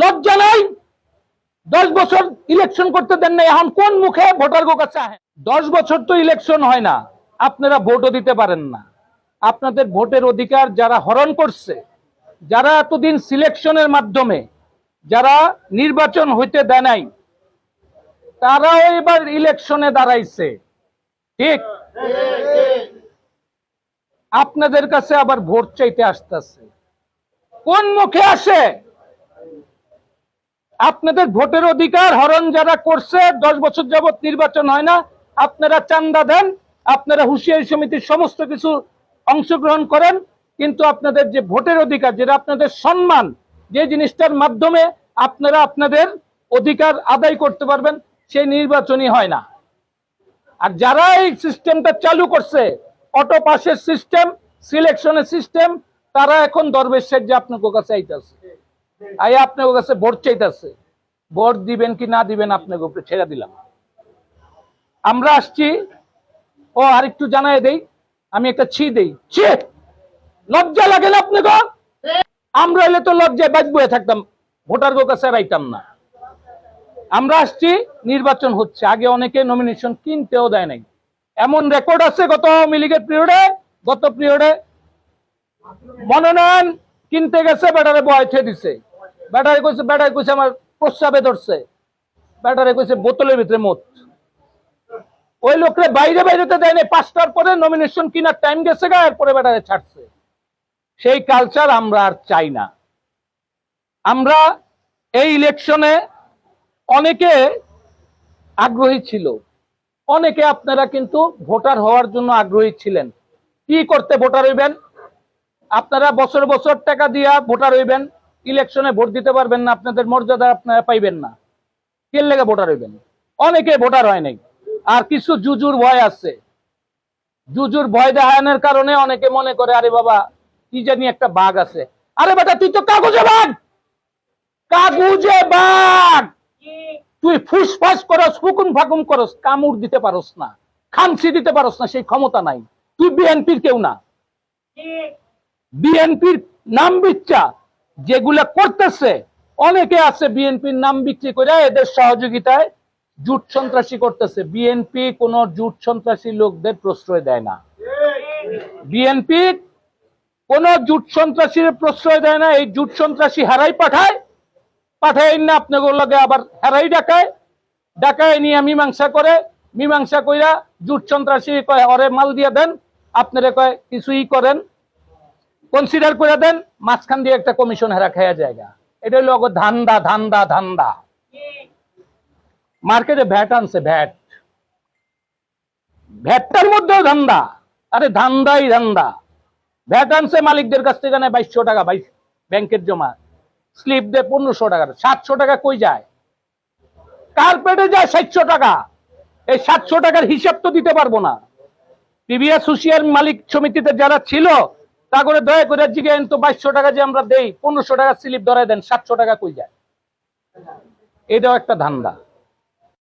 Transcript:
লজ্জা নাই। দশ বছর ইলেকশন করতে দেন না এখন কোন মুখে ভোটার গো কাছে দশ বছর তো ইলেকশন হয় না। আপনারা ভোটও দিতে পারেন না। আপনাদের ভোটের অধিকার যারা হরণ করছে, যারা এতদিন সিলেকশনের মাধ্যমে, যারা নির্বাচন হইতে দেয় নাই, তারাও এবার ইলেকশনে দাঁড়াইছে। ঠিক? আপনাদের কাছে আবার ভোট চাইতে আসতেছে। কোন মুখে আসে? আপনাদের ভোটের অধিকার হরণ যারা করছে, দশ বছর যাবৎ নির্বাচন হয় না, আপনারা চান্দা দেন, আপনারা হুঁশিয়ারি সমিতির সমস্ত কিছু অংশগ্রহণ করেন, কিন্তু আপনাদের যে ভোটের অধিকার, যেটা আপনাদের সম্মান, যে জিনিসটার মাধ্যমে আপনারা আপনাদের অধিকার আদায় করতে পারবেন, সেই নির্বাচনই হয় না। আর যারা এই সিস্টেমটা চালু করছে, অটো পাসের সিস্টেম সিলেকশনের সিস্টেম তারা এখন দরবেশ যে আপনার কাছে আইতেছে। আই আপনার কাছে ভোট চাইতেছে। ভোট দিবেন কি না দিবেন আপনাকে উপরে ছেড়ে দিলাম। আমরা আসছি। ও, আরেকটু জানাই দেই। আমি একটা ছি দেই। ছি! লজ্জা লাগে না আপনাকে? আমরা এলে তো লজ্জায় হয়ে থাকতাম। ভোটার গো কাছে রাইতাম না। আমরা আসছি, নির্বাচন হচ্ছে। আগে অনেকে নমিনেশন কিনতেও দেয় নাই। এমন রেকর্ড আছে গত আওয়ামী লীগের পিরিয়ডে গত পিরিয়ডে মনোনয়ন কিনতে গেছে ব্যাটারে বয়ছে দিছে। ব্যাটারে কইছে ব্যাটারে কইছে আমার প্রস্রাবে ধরছে। ব্যাটারে কইছে বোতলের ভিতরে মত ওই লোকরে বাইরে বাইরেতে নাই, পাঁচটার পরে নমিনেশন কিনার টাইম গেছে গা, এরপরে ব্যাটারে ছাড়ছে। সেই কালচার আমরা আর চাই না। আমরা এই ইলেকশনে অনেকে আগ্রহী ছিল। অনেকে আপনারা কিন্তু ভোটার হওয়ার জন্য আগ্রহী ছিলেন। কি করতে ভোটার হইবেন? আপনারা বছর বছর টাকা দিয়া ভোটার হইবেন। ইলেকশনে ভোট দিতে পারবেন না, আপনাদের মর্যাদা আপনারা পাইবেন না। কে লেগে ভোটার হইবেন? অনেকে ভোটার হয় নাই। আর কিছু জুজুর ভয় আছে। জুজুর ভয় দেখানোর কারণে অনেকে মনে করে, আরে বাবা, কি জানি একটা বাঘ আছে। আরে বেটা, তুই তো কাগজে বাঘ! কাগজে বাঘ! তুই ফুসফাস করস ফুকুন ফাকুন করস, কামড় দিতে পারস না খামসি দিতে পারস না, সেই ক্ষমতা নাই। তুই বিএনপির কেউ না। বিএনপির নাম বিচ্ছা। যেগুলা করতেছে, অনেকে আছে বিএনপির নাম বিক্রি করে এদের সহযোগিতায় জুট সন্ত্রাসী করতেছে। বিএনপি কোন জুট সন্ত্রাসী লোকদের প্রশ্রয় দেয় না। বিএনপি কোন জুট সন্ত্রাসীর প্রশ্রয় দেয় না। এই জুট সন্ত্রাসী হারাই পাঠায় পাঠায় না আপনাদের লগে আবার হেরাই ডাকায়। ডাকায় নিয়ে মীমাংসা করে, মীমাংসা কইরা জুট সন্ত্রাসী কয়, অরে মাল দিয়ে দেন, আপনারা কয়, কিছুই করেন। কনসিডার করে দেন, মাঝখান দিয়ে একটা কমিশন হেরা খাইয়া জায়গা। এটা হলো ধান্দা ধান্দা ধান্দা। মার্কেটে ভ্যাট আনছে, ভ্যাট। ভ্যাটটার মধ্যেও ধান্দা। আরে ধান্দাই ধান্দা। ভ্যাট আনছে মালিকদের কাছ থেকে নেয় বাইশশো টাকা, বাইশ ব্যাংকের জমা। স্লিপ দেয় পনেরোশো টাকা, সাতশো টাকা কই যায়? কার্পেটে যায় সাতশো টাকা। এই সাতশো টাকার হিসাব তো দিতে পারব না। টিভিএস হুশিয়ার মালিক সমিতিতে যারা ছিল তা করে দয়া করে জিগেন তো বাইশশো টাকা যে আমরা দেই, পনেরোশো টাকা স্লিপ ধরাই দেন, সাতশো টাকা কই যায়? এটাও একটা ধান্দা।